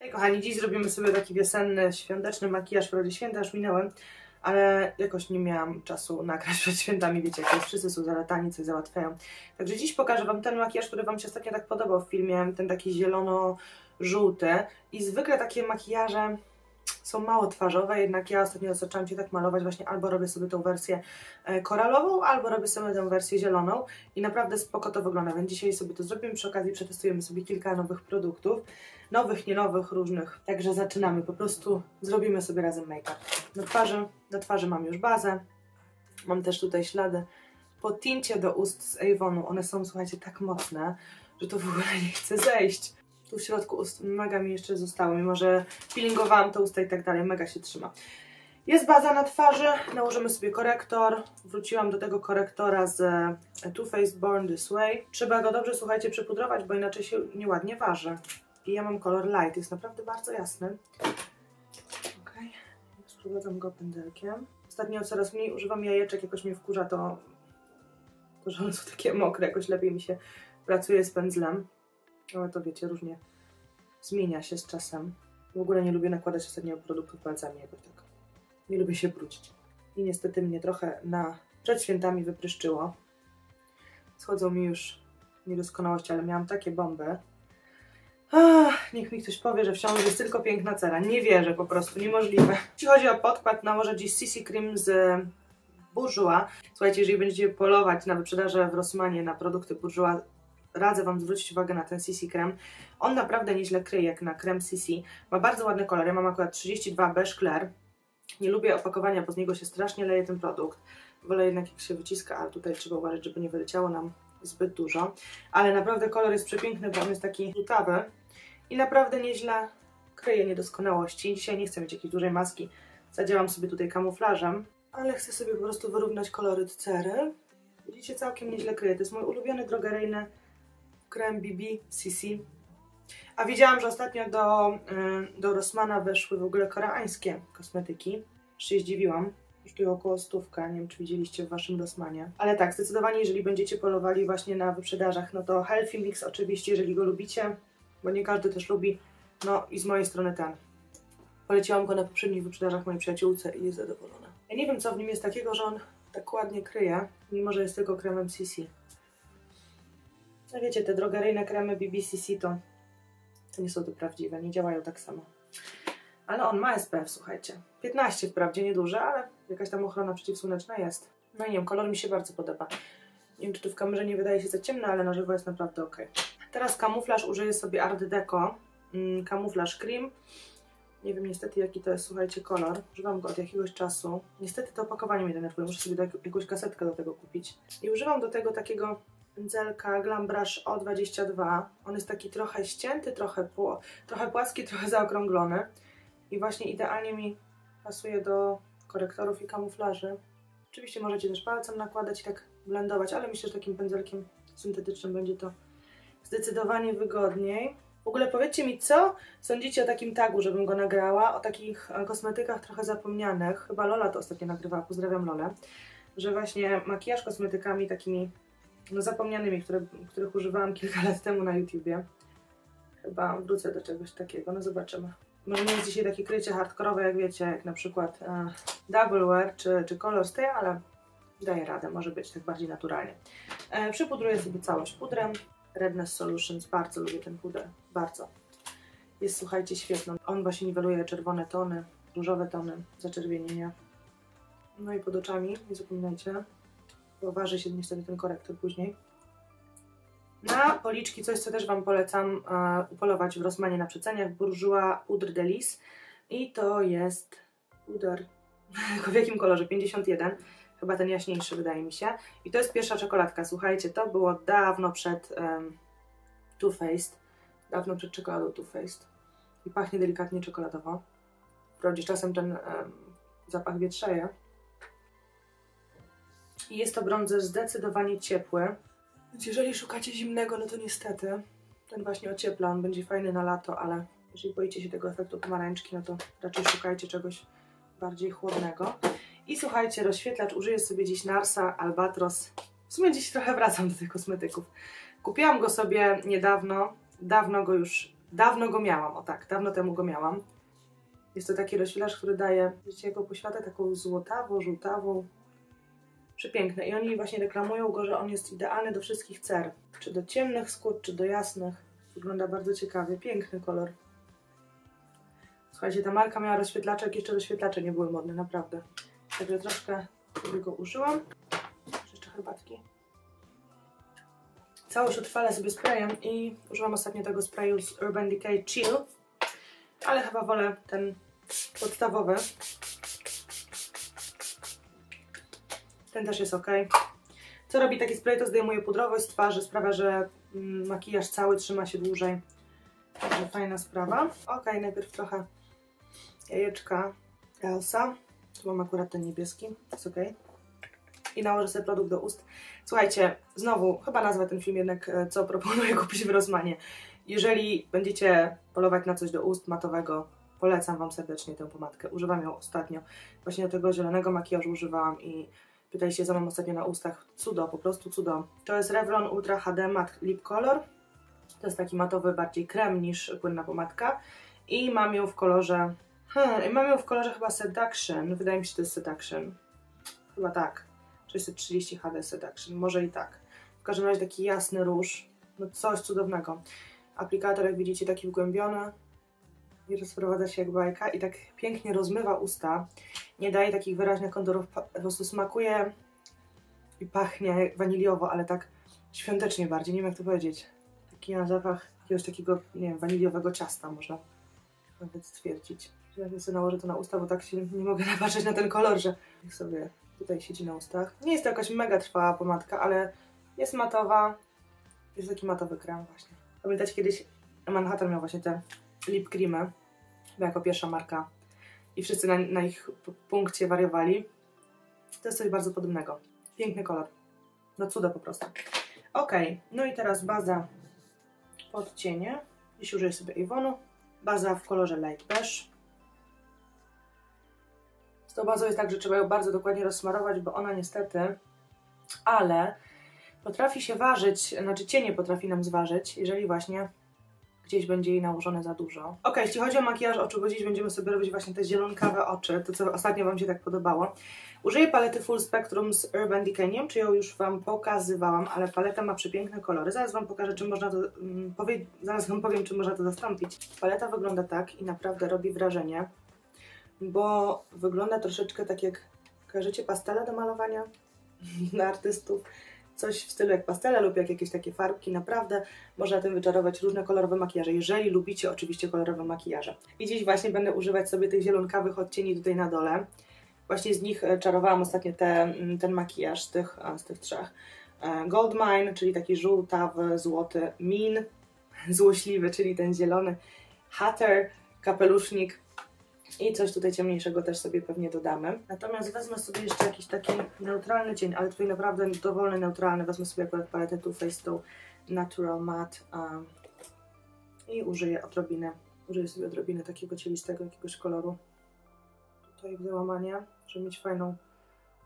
Hej kochani, dziś zrobimy sobie taki wiosenny, świąteczny makijaż. Wprawdzie święta już minęły, ale jakoś nie miałam czasu nagrać przed świętami, wiecie, jak jest, wszyscy są zalatani, coś załatwiają. Także dziś pokażę Wam ten makijaż, który Wam się ostatnio tak podobał w filmie, ten taki zielono-żółty. I zwykle takie makijaże są mało twarzowe, jednak ja ostatnio zaczęłam się tak malować, właśnie albo robię sobie tą wersję e, koralową, albo robię sobie tę wersję zieloną i naprawdę spoko to wygląda, więc dzisiaj sobie to zrobimy, przy okazji przetestujemy sobie kilka nowych produktów, nowych, nie nowych, różnych, także zaczynamy, po prostu zrobimy sobie razem make-up. Na twarzy, na twarzy mam już bazę, mam też tutaj ślady po tincie do ust z Avonu, one są, słuchajcie, tak mocne, że to w ogóle nie chce zejść tu w środku ust mega mi jeszcze zostało, mimo że peelingowałam te usta i tak dalej, mega się trzyma. Jest baza na twarzy, nałożymy sobie korektor. Wróciłam do tego korektora z Too Faced Born This Way. Trzeba go dobrze, słuchajcie, przepudrować, bo inaczej się nieładnie waży. I ja mam kolor light, jest naprawdę bardzo jasny. Ok, sprowadzam go pędzelkiem. Ostatnio coraz mniej używam jajeczek, jakoś mnie wkurza to, to że one są takie mokre, jakoś lepiej mi się pracuje z pędzlem. Ale to wiecie, różnie zmienia się z czasem. W ogóle nie lubię nakładać ostatnio produktów palcami jakoś tak. Nie lubię się brudzić. I niestety mnie trochę na przed świętami wypryszczyło. Schodzą mi już niedoskonałości, ale miałam takie bomby. Ach, niech mi ktoś powie, że wciąż jest tylko piękna cera. Nie wierzę po prostu, niemożliwe. Jeśli chodzi o podkład, nałożę dziś CC Cream z Bourjois. Słuchajcie, jeżeli będziecie polować na wyprzedaże w Rossmanie na produkty Bourjois, radzę Wam zwrócić uwagę na ten CC krem. On naprawdę nieźle kryje jak na krem CC. Ma bardzo ładny kolor. Ja mam akurat 32 Beige Clair. Nie lubię opakowania, bo z niego się strasznie leje ten produkt. Wolę jednak jak się wyciska, a tutaj trzeba uważać, żeby nie wyleciało nam zbyt dużo. Ale naprawdę kolor jest przepiękny, bo on jest taki żółtawy i naprawdę nieźle kryje niedoskonałości. Dzisiaj nie chcę mieć jakiejś dużej maski. Zadziałam sobie tutaj kamuflażem, ale chcę sobie po prostu wyrównać koloryt cery. Widzicie, całkiem nieźle kryje. To jest mój ulubiony drogeryjny krem BB CC. A wiedziałam, że ostatnio do, y, do Rossmana weszły w ogóle koreańskie kosmetyki. Się zdziwiłam. Kosztują około stówka, nie wiem czy widzieliście w waszym Rossmanie. Ale tak, zdecydowanie jeżeli będziecie polowali właśnie na wyprzedażach, no to Healthy Mix oczywiście, jeżeli go lubicie, bo nie każdy też lubi. No i z mojej strony ten. Poleciłam go na poprzednich wyprzedażach mojej przyjaciółce i jest zadowolona. Ja nie wiem co w nim jest takiego, że on tak ładnie kryje, mimo że jest tylko kremem CC. No wiecie, te drogeryjne kremy BBCC to, to nie są te prawdziwe, nie działają tak samo. Ale on ma SPF, słuchajcie. 15 wprawdzie, nieduże, ale jakaś tam ochrona przeciwsłoneczna jest. No i nie wiem, kolor mi się bardzo podoba. Nie wiem, czy tu w kamerze nie wydaje się za ciemno, ale na żywo jest naprawdę ok. Teraz kamuflaż użyję sobie Art Deco. Mm, kamuflaż cream. Nie wiem niestety jaki to jest, słuchajcie, kolor. Używam go od jakiegoś czasu. Niestety to opakowanie mnie denerwuje, muszę sobie jakąś kasetkę do tego kupić. I używam do tego takiego pędzelka Glam Brush O22. On jest taki trochę ścięty, trochę, pło, trochę płaski, trochę zaokrąglony. I właśnie idealnie mi pasuje do korektorów i kamuflaży. Oczywiście możecie też palcem nakładać i tak blendować, ale myślę, że takim pędzelkiem syntetycznym będzie to zdecydowanie wygodniej. W ogóle powiedzcie mi, co sądzicie o takim tagu, żebym go nagrała, o takich kosmetykach trochę zapomnianych. Chyba Lola to ostatnio nagrywała, pozdrawiam Lolę. Że właśnie makijaż kosmetykami takimi no, zapomnianymi, które, których używałam kilka lat temu na YouTubie. Chyba wrócę do czegoś takiego, no zobaczymy. Może nie jest dzisiaj takie krycie hardkorowe, jak wiecie, jak na przykład e, Double Wear czy, czy Color Stay, ale daję radę, może być tak bardziej naturalnie. E, przypudruję sobie całość pudrem. Redness Solutions, bardzo lubię ten puder, bardzo. Jest, słuchajcie, świetny. On właśnie niweluje czerwone tony, różowe tony, zaczerwienienia. No i pod oczami, nie zapominajcie, bo waży się niestety ten korektor później. Na policzki coś, co też Wam polecam e, upolować w Rossmanie na przeceniach, Bourjois Poudre de Lis i to jest puder, w jakim kolorze? 51, chyba ten jaśniejszy wydaje mi się. I to jest pierwsza czekoladka, słuchajcie, to było dawno przed um, Too Faced, dawno przed czekoladą Too Faced i pachnie delikatnie czekoladowo. Wprawdzie czasem ten um, zapach wietrzeje, jest to brązer zdecydowanie ciepły. Więc jeżeli szukacie zimnego, no to niestety ten właśnie ociepla. On będzie fajny na lato, ale jeżeli boicie się tego efektu pomarańczki, no to raczej szukajcie czegoś bardziej chłodnego. I słuchajcie, rozświetlacz użyję sobie dziś Narsa Albatros. W sumie dziś trochę wracam do tych kosmetyków. Kupiłam go sobie niedawno, dawno go już Dawno go miałam, o tak, dawno temu go miałam. Jest to taki rozświetlacz, który daje, wiecie, jego poświatę taką złotawą, żółtawą. Przepiękny. I oni właśnie reklamują go, że on jest idealny do wszystkich cer. Czy do ciemnych skór, czy do jasnych. Wygląda bardzo ciekawie. Piękny kolor. Słuchajcie, ta marka miała rozświetlacze, jak jeszcze rozświetlacze nie były modne, naprawdę. Także troszkę sobie go użyłam. Jeszcze herbatki. Całość utrwalę sobie sprayem i używam ostatnio tego sprayu z Urban Decay Chill. Ale chyba wolę ten podstawowy. Ten też jest ok. Co robi taki spray? To zdejmuje pudrowość z twarzy, sprawia, że mm, makijaż cały trzyma się dłużej. Także fajna sprawa. Ok, najpierw trochę jajeczka Elsa. Tu mam akurat ten niebieski, jest ok. I nałożę sobie produkt do ust. Słuchajcie, znowu, chyba nazwę ten film jednak, e, co proponuję kupić w Rosmanie. Jeżeli będziecie polować na coś do ust matowego, polecam Wam serdecznie tę pomadkę. Używam ją ostatnio. Właśnie do tego zielonego makijażu używałam i pytajcie, co mam ostatnio na ustach. Cudo, po prostu cudo. To jest Revlon Ultra HD Matte Lip Color. To jest taki matowy bardziej krem niż płynna pomadka. I mam ją w kolorze... Hmm, mam ją w kolorze chyba Seduction. Wydaje mi się, że to jest Seduction. Chyba tak. 630 HD Seduction. Może i tak. W każdym razie taki jasny róż. No coś cudownego. Aplikator, jak widzicie, taki wgłębiony. I rozprowadza się jak bajka i tak pięknie rozmywa usta. Nie daje takich wyraźnych konturów. Po prostu smakuje i pachnie waniliowo, ale tak świątecznie bardziej. Nie wiem, jak to powiedzieć. Taki na zapach jakiegoś takiego, nie wiem, waniliowego ciasta można nawet stwierdzić. Ja sobie nałożę to na usta, bo tak się nie mogę napatrzeć na ten kolor, że niech sobie tutaj siedzi na ustach. Nie jest to jakaś mega trwała pomadka, ale jest matowa. Jest taki matowy krem właśnie. Pamiętacie kiedyś Manhattan miał właśnie te lip creamy, jako pierwsza marka i wszyscy na, na ich punkcie wariowali. To jest coś bardzo podobnego. Piękny kolor. No cuda po prostu. Ok, no i teraz baza pod cienie. Dziś użyję sobie Avonu. Baza w kolorze light beige. Z tą bazą jest tak, że trzeba ją bardzo dokładnie rozsmarować, bo ona niestety, ale potrafi się ważyć, znaczy cienie potrafi nam zważyć, jeżeli właśnie gdzieś będzie jej nałożone za dużo. Ok, jeśli chodzi o makijaż oczu, bo dziś będziemy sobie robić właśnie te zielonkawe oczy, to co ostatnio Wam się tak podobało. Użyję palety Full Spectrum z Urban Decay, nie wiem czy ją już Wam pokazywałam, ale paleta ma przepiękne kolory. Zaraz Wam pokażę, czy można to, um, powie, zaraz Wam powiem, czy można to zastąpić. Paleta wygląda tak i naprawdę robi wrażenie, bo wygląda troszeczkę tak jak, kojarzycie pastele do malowania dla artystów? Coś w stylu jak pastele lub jak jakieś takie farbki. Naprawdę można tym wyczarować różne kolorowe makijaże, jeżeli lubicie oczywiście kolorowe makijaże. I dziś właśnie będę używać sobie tych zielonkawych odcieni tutaj na dole. Właśnie z nich e, czarowałam ostatnio te, mm, ten makijaż z tych, z tych trzech. E, Gold Mine, czyli taki żółtawy, złoty. Min, złośliwy, czyli ten zielony. Hatter, kapelusznik i coś tutaj ciemniejszego też sobie pewnie dodamy. Natomiast wezmę sobie jeszcze jakiś taki neutralny cień, ale tutaj naprawdę dowolny neutralny. Wezmę sobie akurat paletę Too Faced Natural Matte um, i użyję odrobinę, użyję sobie odrobinę takiego cielistego jakiegoś koloru tutaj w załamania, żeby mieć fajną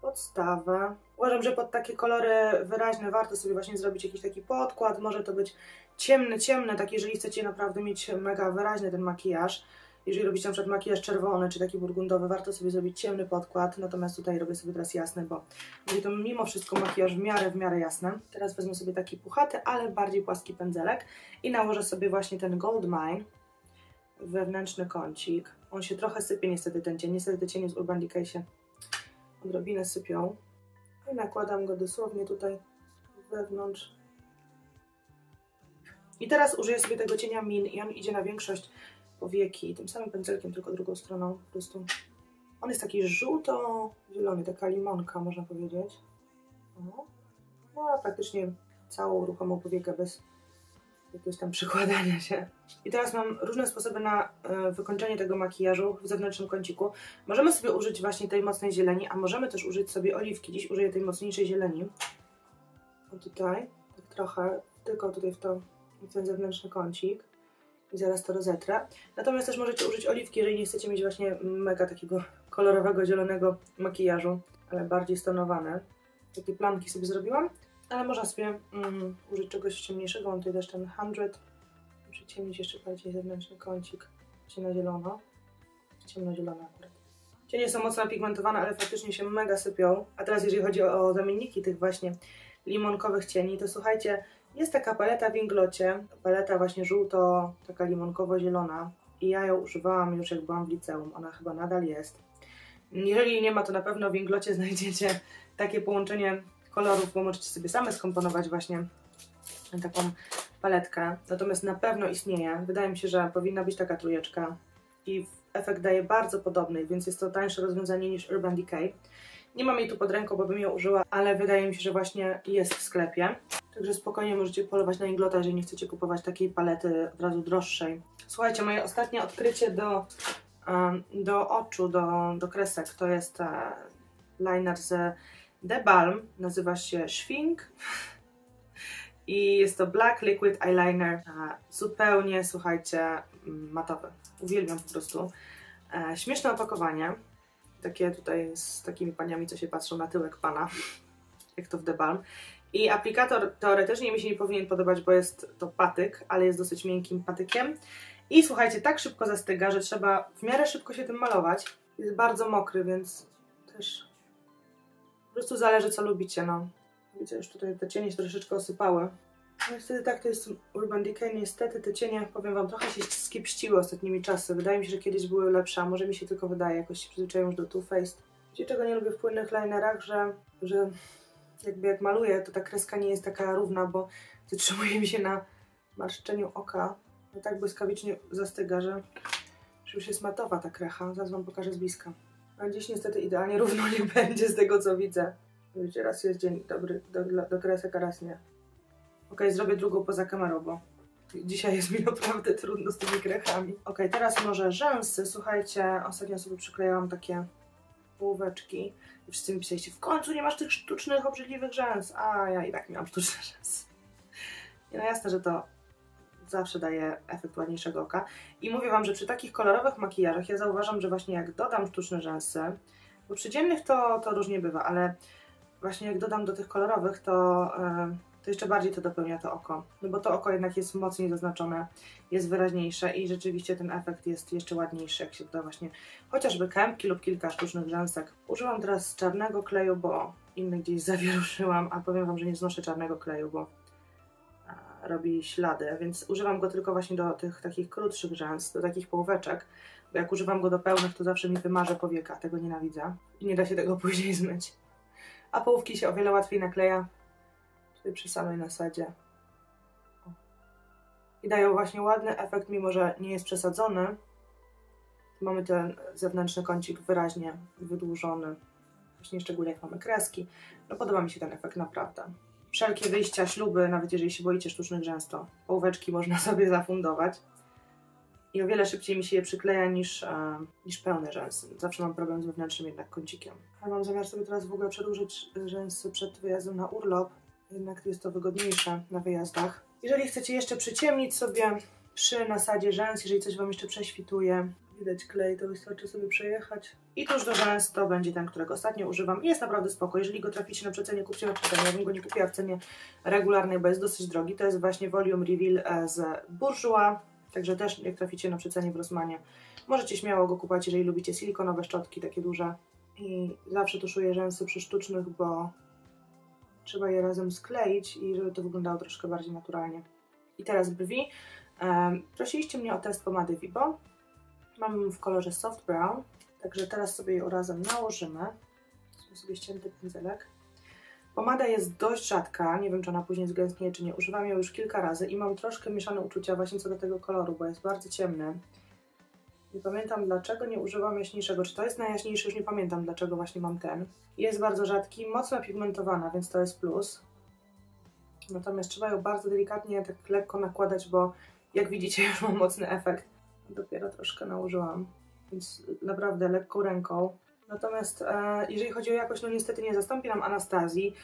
podstawę. Uważam, że pod takie kolory wyraźne warto sobie właśnie zrobić jakiś taki podkład. Może to być ciemny, ciemny, tak jeżeli chcecie naprawdę mieć mega wyraźny ten makijaż. Jeżeli robicie na przykład makijaż czerwony czy taki burgundowy, warto sobie zrobić ciemny podkład, natomiast tutaj robię sobie teraz jasny, bo będzie to mimo wszystko makijaż w miarę, w miarę jasny. Teraz wezmę sobie taki puchaty, ale bardziej płaski pędzelek i nałożę sobie właśnie ten Gold Mine wewnętrzny kącik. On się trochę sypie niestety ten cień, niestety te cienie z Urban Decay się odrobinę sypią. I nakładam go dosłownie tutaj wewnątrz. I teraz użyję sobie tego cienia Min i on idzie na większość powieki tym samym pędzelkiem, tylko drugą stroną po prostu. On jest taki żółto-zielony, taka limonka można powiedzieć. No, a praktycznie całą ruchomą powiekę bez jakiegoś tam przykładania się. I teraz mam różne sposoby na y, wykończenie tego makijażu w zewnętrznym kąciku. Możemy sobie użyć właśnie tej mocnej zieleni, a możemy też użyć sobie oliwki. Dziś użyję tej mocniejszej zieleni. O tutaj, tak trochę, tylko tutaj w, to, w ten zewnętrzny kącik i zaraz to rozetrę. Natomiast też możecie użyć oliwki, jeżeli nie chcecie mieć właśnie mega takiego kolorowego, zielonego makijażu, ale bardziej stonowane. Takie plamki sobie zrobiłam, ale można sobie mm, użyć czegoś ciemniejszego. Mam tutaj też ten 100 Przyciemnić jeszcze bardziej zewnętrzny kącik. Zielono. Ciemno zielono akurat. Cienie są mocno pigmentowane, ale faktycznie się mega sypią. A teraz jeżeli chodzi o zamienniki tych właśnie limonkowych cieni, to słuchajcie, jest taka paleta w Inglocie, paleta właśnie żółto, taka limonkowo-zielona i ja ją używałam już jak byłam w liceum, ona chyba nadal jest. Jeżeli nie ma, to na pewno w Inglocie znajdziecie takie połączenie kolorów, bo możecie sobie same skomponować właśnie taką paletkę. Natomiast na pewno istnieje. Wydaje mi się, że powinna być taka trójeczka i efekt daje bardzo podobny, więc jest to tańsze rozwiązanie niż Urban Decay. Nie mam jej tu pod ręką, bo bym ją użyła, ale wydaje mi się, że właśnie jest w sklepie. Także spokojnie możecie polować na Inglota, jeżeli nie chcecie kupować takiej palety od razu droższej. Słuchajcie, moje ostatnie odkrycie do, do oczu, do, do kresek, to jest e, liner z The Balm, nazywa się Schwing i jest to Black Liquid Eyeliner, e, zupełnie, słuchajcie, matowy. Uwielbiam po prostu. E, śmieszne opakowanie, takie tutaj z takimi paniami, co się patrzą na tyłek pana, jak to w The Balm. I aplikator teoretycznie mi się nie powinien podobać, bo jest to patyk, ale jest dosyć miękkim patykiem. I słuchajcie, tak szybko zastyga, że trzeba w miarę szybko się tym malować. Jest bardzo mokry, więc też po prostu zależy co lubicie, no. Widzicie, już tutaj te cienie się troszeczkę osypały. No tak, to jest Urban Decay. Niestety te cienie, powiem Wam, trochę się skiepściły ostatnimi czasy. Wydaje mi się, że kiedyś były lepsze, a może mi się tylko wydaje. Jakoś się przyzwyczaiłem już do Too Faced. Wiecie, czego nie lubię w płynnych linerach? Że, że jakby jak maluję, to ta kreska nie jest taka równa, bo zatrzymuje mi się na marszczeniu oka. No tak błyskawicznie zastyga, że, że już jest matowa ta krecha. Zaraz Wam pokażę z bliska. A dziś niestety idealnie równo nie będzie z tego, co widzę. Wiecie, raz jest dzień dobry do, do kresek, a raz nie. Ok, zrobię drugą poza kamerą, bo dzisiaj jest mi naprawdę trudno z tymi krechami. Ok, teraz może rzęsy. Słuchajcie, ostatnio sobie przyklejałam takie półweczki. I wszyscy mi pisaliście, w końcu nie masz tych sztucznych, obrzydliwych rzęs. A ja i tak miałam sztuczne rzęsy. no jasne, że to zawsze daje efekt ładniejszego oka. I mówię Wam, że przy takich kolorowych makijażach ja zauważam, że właśnie jak dodam sztuczne rzęsy, bo przy dziennych to, to różnie bywa, ale właśnie jak dodam do tych kolorowych, to... Yy, to jeszcze bardziej to dopełnia to oko. No bo to oko jednak jest mocniej zaznaczone, jest wyraźniejsze i rzeczywiście ten efekt jest jeszcze ładniejszy, jak się doda właśnie chociażby kępki lub kilka sztucznych rzęsek. Używam teraz czarnego kleju, bo inny gdzieś zawieruszyłam, a powiem Wam, że nie znoszę czarnego kleju, bo robi ślady, więc używam go tylko właśnie do tych takich krótszych rzęs, do takich połóweczek, bo jak używam go do pełnych, to zawsze mi wymarza powieka, tego nienawidzę i nie da się tego później zmyć. A połówki się o wiele łatwiej nakleja, przy samej nasadzie. I dają właśnie ładny efekt, mimo że nie jest przesadzony. Mamy ten zewnętrzny kącik wyraźnie wydłużony. Właśnie szczególnie jak mamy kreski. No podoba mi się ten efekt naprawdę. Wszelkie wyjścia, śluby, nawet jeżeli się boicie sztucznych rzęs, to ołóweczki można sobie zafundować. I o wiele szybciej mi się je przykleja niż, e, niż pełne rzęsy. Zawsze mam problem z wewnętrznym jednak kącikiem. Ale mam zamiar sobie teraz w ogóle przedłużyć rzęsy przed wyjazdem na urlop jednak jest to wygodniejsze na wyjazdach. Jeżeli chcecie jeszcze przyciemnić sobie przy nasadzie rzęs, jeżeli coś Wam jeszcze prześwituje, widać klej, to wystarczy sobie przejechać. I tuż do rzęs to będzie ten, którego ostatnio używam jest naprawdę spoko. Jeżeli go traficie na przecenie, kupcie na przecenie. Ja bym go nie kupiła w cenie regularnej, bo jest dosyć drogi. To jest właśnie Volume Reveal e, z Bourjois. Także też jak traficie na przecenie w Rosmanie, możecie śmiało go kupować, jeżeli lubicie silikonowe szczotki, takie duże. I zawsze tuszuję rzęsy przy sztucznych, bo trzeba je razem skleić i żeby to wyglądało troszkę bardziej naturalnie. I teraz brwi. Prosiliście mnie o test pomady Vibo. Mam w kolorze soft brown, także teraz sobie ją razem nałożymy. Sobie, sobie ścięty pędzelek. Pomada jest dość rzadka, nie wiem czy ona później zgęstnieje czy nie. Używam ją już kilka razy i mam troszkę mieszane uczucia właśnie co do tego koloru, bo jest bardzo ciemny. Nie pamiętam dlaczego nie używam jaśniejszego. Czy to jest najjaśniejszy? Już nie pamiętam dlaczego właśnie mam ten. Jest bardzo rzadki, mocno pigmentowana, więc to jest plus. Natomiast trzeba ją bardzo delikatnie, tak lekko nakładać, bo jak widzicie już mam mocny efekt. Dopiero troszkę nałożyłam, więc naprawdę lekką ręką. Natomiast e, jeżeli chodzi o jakość, no niestety nie zastąpi nam Anastazji.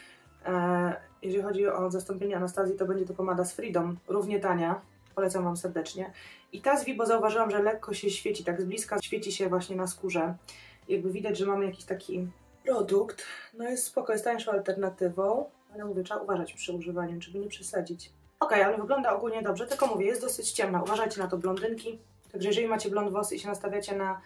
E, jeżeli chodzi o zastąpienie Anastazji, to będzie to pomada z Freedom, równie tania, Polecam Wam serdecznie. I ta z Vibo zauważyłam, że lekko się świeci, tak z bliska świeci się właśnie na skórze. Jakby widać, że mamy jakiś taki produkt. No jest spoko, jest tańszą alternatywą, ale mówię, trzeba uważać przy używaniu, żeby nie przesadzić. Ok, ale wygląda ogólnie dobrze, tylko mówię, jest dosyć ciemna. Uważajcie na to blondynki. Także jeżeli macie blond włosy i się nastawiacie na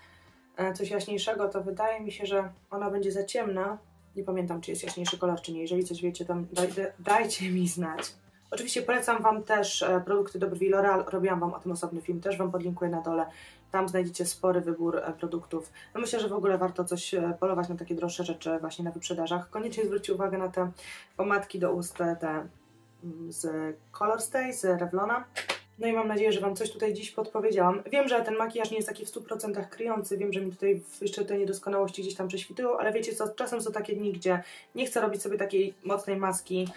e, coś jaśniejszego, to wydaje mi się, że ona będzie za ciemna. Nie pamiętam, czy jest jaśniejszy kolor, czy nie. Jeżeli coś wiecie, to daj, dajcie mi znać. Oczywiście polecam Wam też e, produkty do brwi L'Oreal. Robiłam Wam o tym osobny film, też Wam podlinkuję na dole. Tam znajdziecie spory wybór e, produktów. No myślę, że w ogóle warto coś polować na takie droższe rzeczy właśnie na wyprzedażach. Koniecznie zwróćcie uwagę na te pomadki do ust, te mm, z Color Stay, z Revlona. No i mam nadzieję, że Wam coś tutaj dziś podpowiedziałam. Wiem, że ten makijaż nie jest taki w 100% kryjący, wiem, że mi tutaj jeszcze te niedoskonałości gdzieś tam prześwitują, ale wiecie co, czasem są takie dni, gdzie nie chcę robić sobie takiej mocnej maski.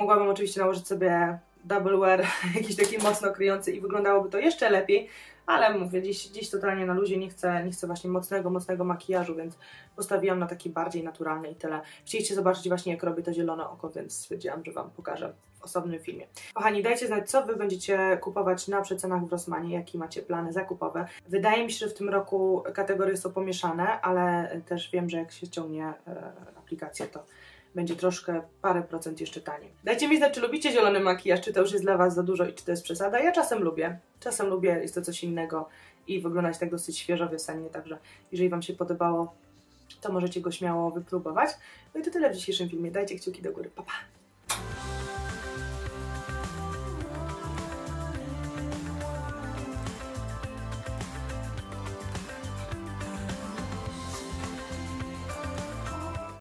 Mogłabym oczywiście nałożyć sobie double wear, jakiś taki mocno kryjący i wyglądałoby to jeszcze lepiej, ale mówię, dziś, dziś totalnie na luzie, nie chcę, nie chcę właśnie mocnego, mocnego makijażu, więc postawiłam na taki bardziej naturalny i tyle. Chcieliście zobaczyć właśnie jak robię to zielone oko, więc stwierdziłam, że Wam pokażę w osobnym filmie. Kochani, dajcie znać, co Wy będziecie kupować na przecenach w Rossmanie, jakie macie plany zakupowe. Wydaje mi się, że w tym roku kategorie są pomieszane, ale też wiem, że jak się ściągnie e, aplikację, to będzie troszkę parę procent jeszcze taniej. Dajcie mi znać, czy lubicie zielony makijaż, czy to już jest dla Was za dużo i czy to jest przesada. Ja czasem lubię, czasem lubię, jest to coś innego i wyglądać tak dosyć świeżo wiosennie, także jeżeli Wam się podobało, to możecie go śmiało wypróbować. No i to tyle w dzisiejszym filmie. Dajcie kciuki do góry. Pa, pa!